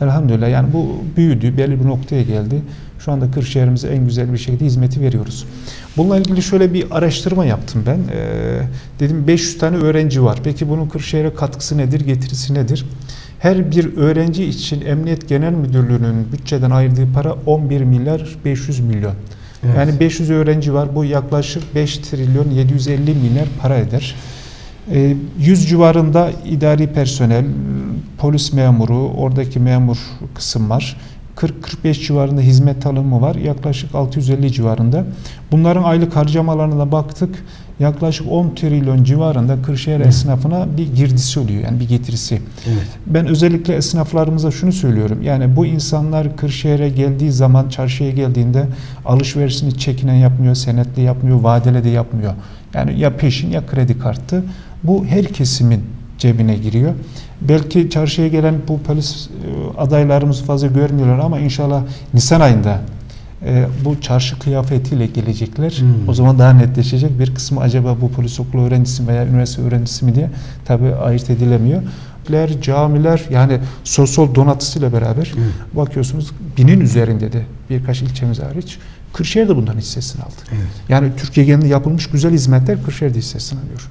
Elhamdülillah yani bu büyüdü, belli bir noktaya geldi. Şu anda Kırşehir'imize en güzel bir şekilde hizmeti veriyoruz. Bununla ilgili şöyle bir araştırma yaptım ben. Ee, dedim 500 tane öğrenci var. Peki bunun Kırşehir'e katkısı nedir, getirisi nedir? Her bir öğrenci için Emniyet Genel Müdürlüğü'nün bütçeden ayırdığı para 11 milyar 500 milyon. Evet. Yani 500 öğrenci var. Bu yaklaşık 5 trilyon 750 milyar para eder. Ee, 100 civarında idari personel, polis memuru, oradaki memur kısım var. 40-45 civarında hizmet alımı var. Yaklaşık 650 civarında. Bunların aylık harcamalarına da baktık. Yaklaşık 10 trilyon civarında Kırşehir esnafına bir girdisi oluyor. Yani bir getirisi. Evet. Ben özellikle esnaflarımıza şunu söylüyorum. Yani bu insanlar Kırşehir'e geldiği zaman, çarşıya geldiğinde alışverişini çekinen yapmıyor, senetli yapmıyor, vadeli de yapmıyor. Yani ya peşin ya kredi kartı. Bu her kesimin cebine giriyor. Belki çarşıya gelen bu polis e, adaylarımız fazla görmüyorlar ama inşallah Nisan ayında e, bu çarşı kıyafetiyle gelecekler. Hmm. O zaman daha netleşecek. Bir kısmı acaba bu polis okulu öğrencisi mi veya üniversite öğrencisi mi diye tabi ayırt edilemiyor. Camiler, camiler yani sosyal donatısıyla beraber Evet. bakıyorsunuz binin üzerinde de birkaç ilçemiz hariç Kırşehir de bundan hissesini aldı. Evet. Yani Türkiye genelinde yapılmış güzel hizmetler Kırşehir'de hissesini alıyor.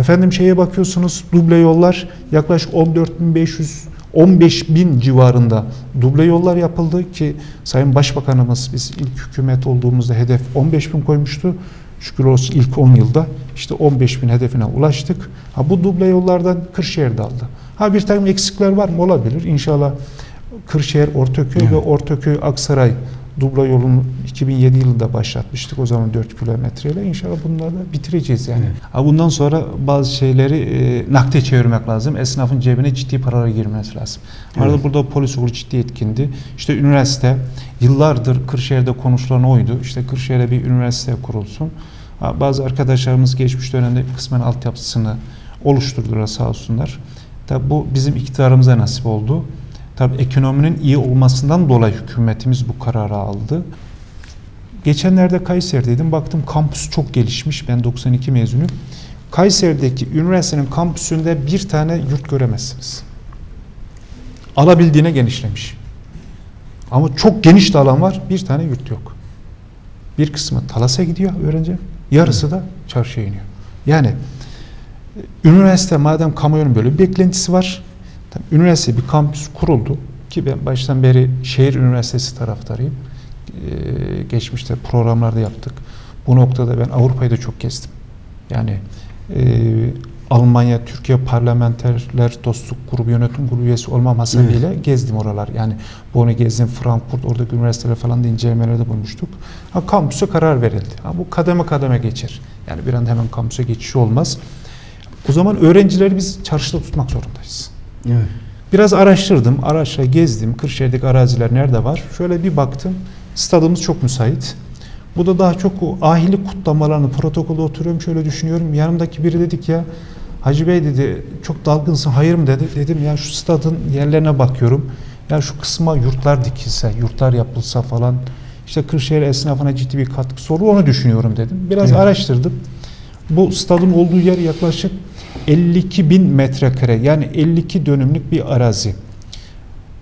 Efendim şeye bakıyorsunuz duble yollar yaklaşık 14.500 15 bin civarında duble yollar yapıldı ki Sayın Başbakanımız biz ilk hükümet olduğumuzda hedef 15 bin koymuştu. Şükür olsun ilk 10 yılda işte 15 bin hedefine ulaştık. Ha, bu duble yollardan Kırşehir'de aldı. Ha bir takım eksikler var mı? Olabilir. İnşallah Kırşehir, Ortaköy Evet. ve Ortaköy Aksaray dubla yolunu 2007 yılında başlatmıştık. O zaman 4 kilometreyle. İnşallah bunları da bitireceğiz yani. Evet. Bundan sonra bazı şeyleri e, nakde çevirmek lazım. Esnafın cebine ciddi paralar girmesi lazım. Arada Evet. burada polis okulu ciddi etkindi. İşte üniversite yıllardır Kırşehir'de konuşulan oydu. İşte Kırşehir'e bir üniversite kurulsun. Bazı arkadaşlarımız geçmiş dönemde kısmen altyapısını oluşturdular sağ olsunlar. Tabi bu bizim iktidarımıza nasip oldu. Tabi ekonominin iyi olmasından dolayı hükümetimiz bu kararı aldı. Geçenlerde Kayseri'deydim. Baktım kampüs çok gelişmiş. Ben 92 mezunuyum. Kayseri'deki üniversitenin kampüsünde bir tane yurt göremezsiniz. Alabildiğine genişlemiş. Ama çok geniş de alan var. Bir tane yurt yok. Bir kısmı Talas'a gidiyor öğrenci. Yarısı da çarşıya iniyor. Yani e, üniversite madem kamuoyunun böyle bir beklentisi var. Tabii Üniversite bir kampüs kuruldu ki ben baştan beri şehir üniversitesi taraftarıyım. Ee, geçmişte programlarda yaptık. Bu noktada ben Avrupa'yı da çok gezdim. Yani e, Almanya, Türkiye parlamenterler dostluk grubu yönetim kurulu üyesi olmam hasebiyle gezdim oralar. Yani Bonn'u gezdim, Frankfurt, oradaki üniversiteler falan da incelemelerde bulmuştuk. Ha, kampüse karar verildi. Ha, bu kademe kademe geçer. Yani bir anda hemen kampüse geçiş olmaz. O zaman öğrencileri biz çarşıda tutmak zorundayız. Evet. Biraz araştırdım, araçla gezdim. Kırşehir'deki araziler nerede var? Şöyle bir baktım. Stadımız çok müsait. Bu da daha çok o ahilik kutlamalarını protokolde oturuyorum şöyle düşünüyorum. Yanımdaki biri dedik ya Hacı Bey dedi çok dalgınsın hayır mı dedi. Dedim ya şu stadın yerlerine bakıyorum. Ya şu kısma yurtlar dikilse, yurtlar yapılsa falan. İşte Kırşehir esnafına ciddi bir katkısı olur onu düşünüyorum dedim. Biraz Evet. araştırdım. Bu stadın olduğu yer yaklaşık 52 bin metrekare yani 52 dönümlük bir arazi.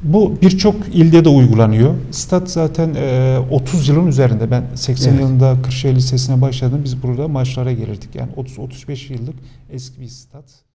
Bu birçok ilde de uygulanıyor. Stat zaten e, 30 yılın üzerinde. Ben 80 Evet. yılında Kırşehir Lisesi'ne başladım. Biz burada maçlara gelirdik. Yani 30-35 yıllık eski bir stat.